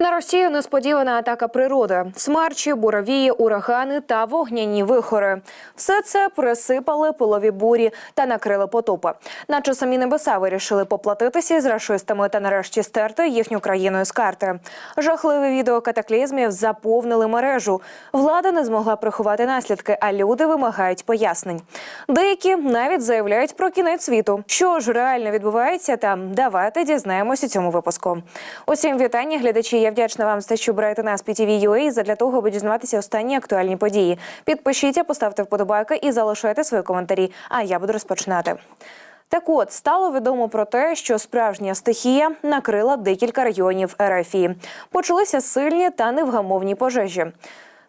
На Росію несподівана атака природи, смерчі, буровії, урагани та вогняні вихори. Все це присипали пилові бурі та накрили потопи. Наче самі небеса вирішили поплатитися із рашистами та нарешті стерти їхню країну з карти. Жахливі відео катаклізмів заповнили мережу. Влада не змогла приховати наслідки, а люди вимагають пояснень. Деякі навіть заявляють про кінець світу. Що ж реально відбувається там? Давайте дізнаємось у цьому випуску. Усім вітання, глядачі. Я вдячна вам за те, що берете нас PTV.ua задля того, аби дізнаватися останні актуальні події. Підпишіться, поставте вподобайки і залишайте свої коментарі. А я буду розпочинати. Так от стало відомо про те, що справжня стихія накрила декілька районів РФІ. Почалися сильні та невгамовні пожежі.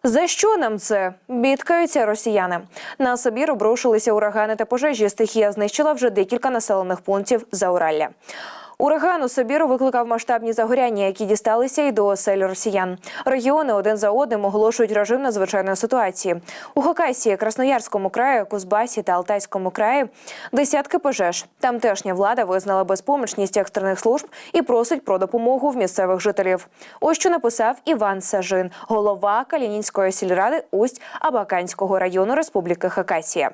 За що нам це? Бідкаються росіяни. На Сибір обрушилися урагани та пожежі. Стихія знищила вже декілька населених пунктів Зауралля. Ураган у Сибіру викликав масштабні загоряння, які дісталися й до осель росіян. Регіони один за одним оголошують режим надзвичайної ситуації. У Хакасії, Красноярському краї, Кузбасі та Алтайському краї десятки пожеж. Тамтешня влада визнала безпомічність екстрених служб і просить про допомогу в місцевих жителів. Ось що написав Іван Сажин, голова Калінінської сільради Усть Абаканського району Республіки Хакасія.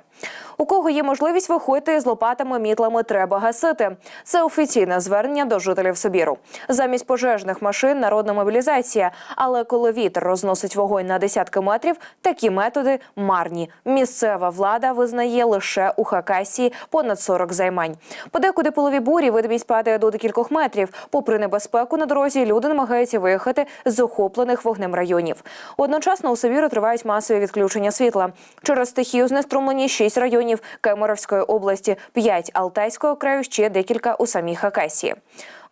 У кого є можливість виходити з лопатами, мітлами, треба гасити. Це офіційне звернення до жителів Сибіру. Замість пожежних машин народна мобілізація. Але коли вітер розносить вогонь на десятки метрів, такі методи марні. Місцева влада визнає лише у Хакасії понад 40 займань. Подекуди полові бурі видимість падає до декількох метрів. Попри небезпеку на дорозі, люди намагаються виїхати з охоплених вогнем районів. Одночасно у Сибіру тривають масові відключення світла. Через стихію знеструмлені 6 районів Кемеровської області, 5 Алтайського краю, ще декілька у самій Хакасії.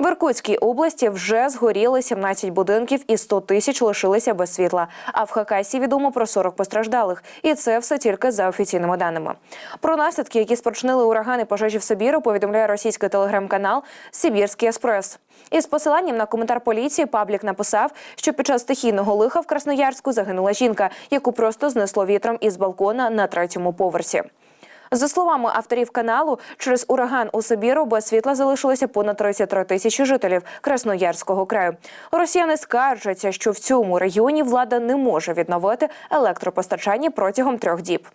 В Іркутській області вже згоріли 17 будинків і 100 тисяч лишилися без світла. А в Хакасії відомо про 40 постраждалих. І це все тільки за офіційними даними. Про наслідки, які спричинили урагани пожежі в Сибіру, повідомляє російський телеграм-канал Сибірський Еспрес. Із посиланням на коментар поліції паблік написав, що під час стихійного лиха в Красноярську загинула жінка, яку просто знесло вітром із балкона на третьому поверсі. За словами авторів каналу, через ураган у Сибіру без світла залишилося понад 33 тисячі жителів Красноярського краю. Росіяни скаржаться, що в цьому регіоні влада не може відновити електропостачання протягом трьох діб.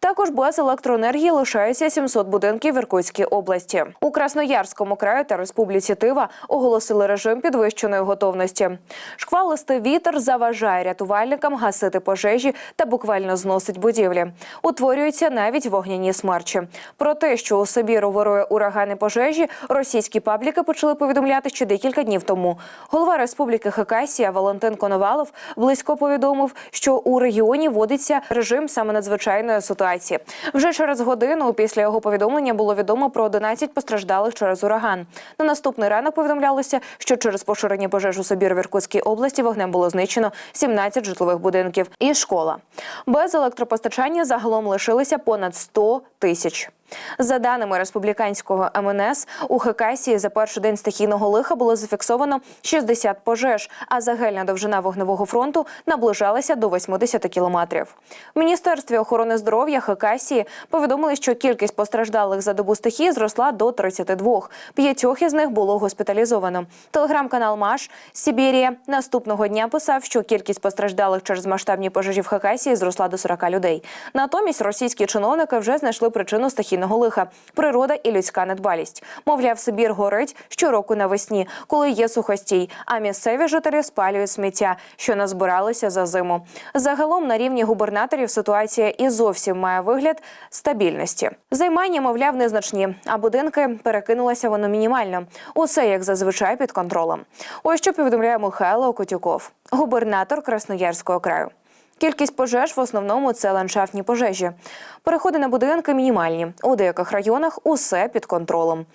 Також без електроенергії лишаються 700 будинків в Іркутській області. У Красноярському краю та Республіці Тива оголосили режим підвищеної готовності. Шквалистий вітер заважає рятувальникам гасити пожежі та буквально зносить будівлі. Утворюються навіть вогняні смерчі. Про те, що у Сибіру вирує урагани пожежі, російські пабліки почали повідомляти ще декілька днів тому. Голова Республіки Хакасія Валентин Коновалов близько повідомив, що у регіоні вводиться режим саме надзвичайної ситуації. Вже через годину після його повідомлення було відомо про 11 постраждалих через ураган. На наступний ранок повідомлялося, що через поширення пожеж у Сибіру в Іркутській області вогнем було знищено 17 житлових будинків і школа. Без електропостачання загалом лишилися понад 100 тисяч. За даними республіканського МНС, у Хакасії за перший день стихійного лиха було зафіксовано 60 пожеж, а загальна довжина вогневого фронту наближалася до 80 кілометрів. В міністерстві охорони здоров'я Хакасії повідомили, що кількість постраждалих за добу стихії зросла до 32. П'ятьох із них було госпіталізовано. Телеграм-канал Маш Сибірія наступного дня писав, що кількість постраждалих через масштабні пожежі в Хакасії зросла до 40 людей. Натомість російські чиновники вже знайшли причину стихійного лиха природа і людська недбалість. Мовляв, Сибір горить щороку навесні, коли є сухостій, а місцеві жителі спалюють сміття, що назбиралися за зиму. Загалом на рівні губернаторів ситуація і зовсім має вигляд стабільності. Займання, мовляв, незначні, а будинки перекинулося воно мінімально. Усе як зазвичай під контролем. Ось що повідомляє Михайло Котюков, губернатор Красноярського краю. Кількість пожеж в основному це ландшафтні пожежі. Переходи на будинки мінімальні. У деяких районах усе під контролем.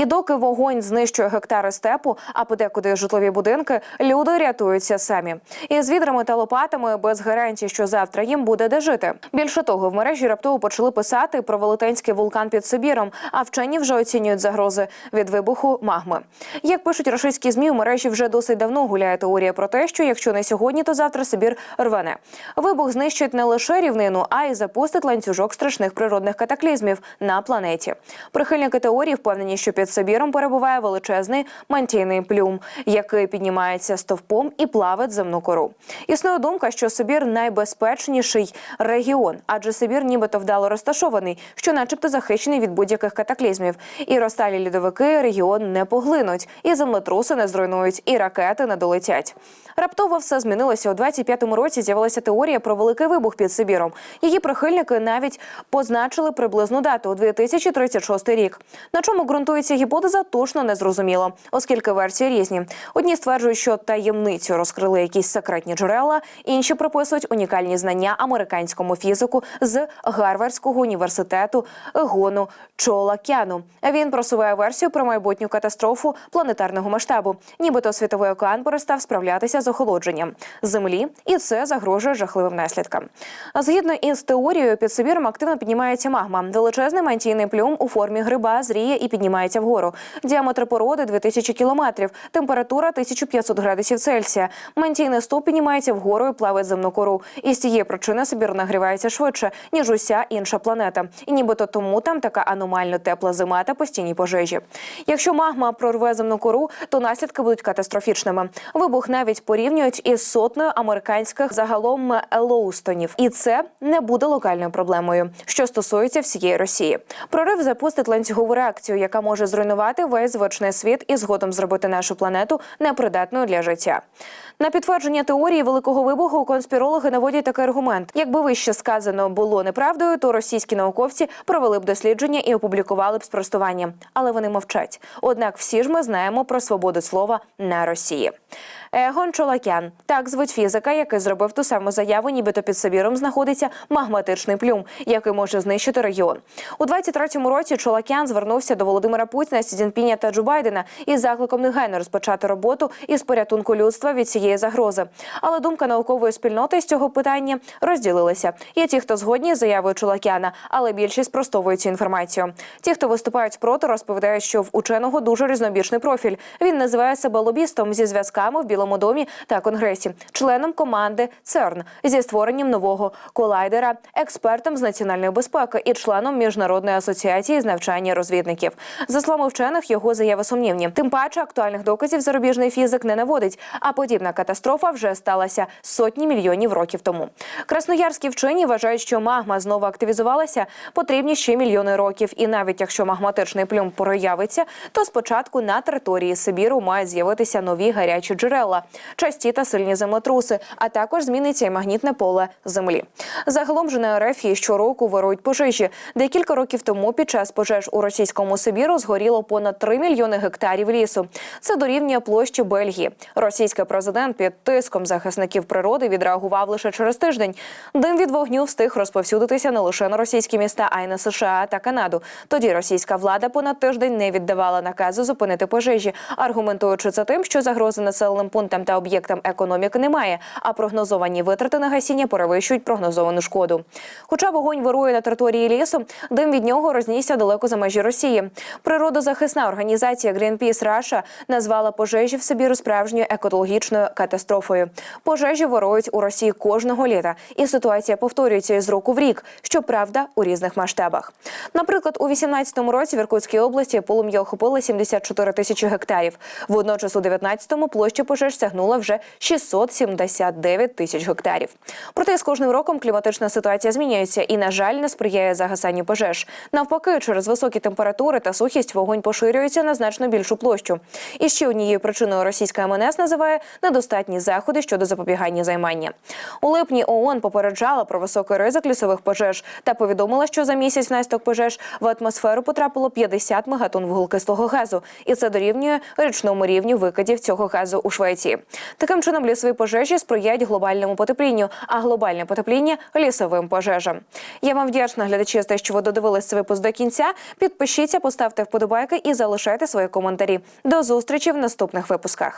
І доки вогонь знищує гектари степу, а подекуди житлові будинки, люди рятуються самі. І з відрами та лопатами без гарантії, що завтра їм буде де жити. Більше того, в мережі раптово почали писати про велетенський вулкан під Сибіром, а вчені вже оцінюють загрози від вибуху магми. Як пишуть російські змі, у мережі вже досить давно гуляє теорія про те, що якщо не сьогодні, то завтра Сибір рване. Вибух знищить не лише рівнину, а й запустить ланцюжок страшних природних катаклізмів на планеті. Прихильники теорії впевнені, що під під Сибіром перебуває величезний мантійний плюм, який піднімається стовпом і плавить земну кору. Існує думка, що Сибір найбезпечніший регіон, адже Сибір нібито вдало розташований, що, начебто, захищений від будь-яких катаклізмів. І розталі льодовики регіон не поглинуть, і землетруси не зруйнують, і ракети не долетять. Раптово все змінилося у 25-му році. З'явилася теорія про великий вибух під Сибіром. Її прихильники навіть позначили приблизну дату 2036 рік. На чому ґрунтується гіпотеза, точно не зрозуміло, оскільки версії різні. Одні стверджують, що таємницю розкрили якісь секретні джерела, інші приписують унікальні знання американському фізику з Гарвардського університету Гону Чолакяну. Він просуває версію про майбутню катастрофу планетарного масштабу. Нібито світовий океан перестав справлятися з охолодженням землі, і це загрожує жахливим наслідкам. Згідно із теорією, під Сибіром активно піднімається магма. Величезний мантійний плюм у формі гриба зріє і піднімається вгору. Діаметр породи 2000 кілометрів, температура 1500 градусів Цельсія. Мантійний стовп піднімається вгору і плавить земну кору. І з цієї причини Сибір нагрівається швидше ніж уся інша планета. І нібито тому там така аномально тепла зима та постійні пожежі. Якщо магма прорве земну кору, то наслідки будуть катастрофічними. Вибух навіть порівнюють із сотнею американських загалом Елоустонів, і це не буде локальною проблемою, що стосується всієї Росії. Прорив запустить ланцюгову реакцію, яка може зруйнувати весь звичний світ і згодом зробити нашу планету непридатною для життя. На підтвердження теорії великого вибуху конспірологи наводять такий аргумент: якби вище сказано було неправдою, то російські науковці провели б дослідження і опублікували б спростування. Але вони мовчать. Однак всі ж ми знаємо про свободу слова на Росії. Егон Чолакян так звуть фізика, який зробив ту саму заяву, нібито під Сибіром знаходиться магматичний плюм, який може знищити регіон. У 23-му році Чолакян звернувся до Володимира Путіна, Сі Цзіньпіня та Джо Байдена із закликом негайно розпочати роботу із порятунку людства від цієї загрози. Але думка наукової спільноти з цього питання розділилася. Є ті, хто згодні з заявою Чолакяна, але більшість спростовують цю інформацію. Ті, хто виступають проти, розповідають, що в ученого дуже різнобічний профіль. Він називає себе лобістом зі зв'язками в Білому домі та Конгресі, членом команди ЦЕРН зі створенням нового колайдера, експертом з національної безпеки і членом міжнародної асоціації з навчання розвідників. За словами вчених, його заяви сумнівні. Тим паче актуальних доказів зарубіжний фізик не наводить. А подібна катастрофа вже сталася сотні мільйонів років тому. Красноярські вчені вважають, що магма знову активізувалася, потрібні ще мільйони років. І навіть якщо магматичний плюм проявиться, то спочатку на території Сибіру мають з'явитися нові гарячі джерела, часті та сильні землетруси, а також зміниться і магнітне поле землі. Загалом же на РФ щороку вирують пожежі. Декілька років тому під час пожеж у російському Сибіру згоріло понад 3 мільйони гектарів лісу. Це дорівнює площі Бельгії. Російський президент під тиском захисників природи відреагував лише через тиждень. Дим від вогню встиг розповсюдитися не лише на російські міста, а й на США та Канаду. Тоді російська влада понад тиждень не віддавала наказу зупинити пожежі, аргументуючи це тим, що загрози населеним пунктам та об'єктам економіки немає, а прогнозовані витрати на гасіння перевищують прогнозовану шкоду. Хоча вогонь вирує на території лісу, дим від нього рознісся далеко за межі Росії. Природозахисна організація Greenpeace Russia назвала пожежі в Сибіру справжньою екологічною катастрофою. Пожежі вирують у Росії кожного літа, і ситуація повторюється із року в рік, щоправда, у різних масштабах. Наприклад, у 18-му році в Іркутській області полум'я охопило 74 тисячі гектарів. Водночас у 19-му площа пожеж сягнула вже 679 тисяч гектарів. Проте з кожним роком кліматична ситуація змінюється і, на жаль, не сприяє загасанню пожеж. Навпаки, через високі температури та сухість вогонь поширюється на значно більшу площу. І ще однією причиною російська МНС називає недостатні заходи щодо запобігання займання. У липні ООН попереджала про високий ризик лісових пожеж та повідомила, що за місяць внаслідок пожеж в атмосферу потрапило 50 мегатон вуглекислого газу, і це дорівнює річному рівню викидів цього газу у Швеції. Таким чином, лісові пожежі сприяють глобальному потеплінню, а глобальне потепління лісовим пожежам. Я вам вдячна глядачі за те, що ви додивились цей випуск до кінця. Підпишіться, поставте вподобайки і залишайте свої коментарі. До зустрічі в наступних випусках.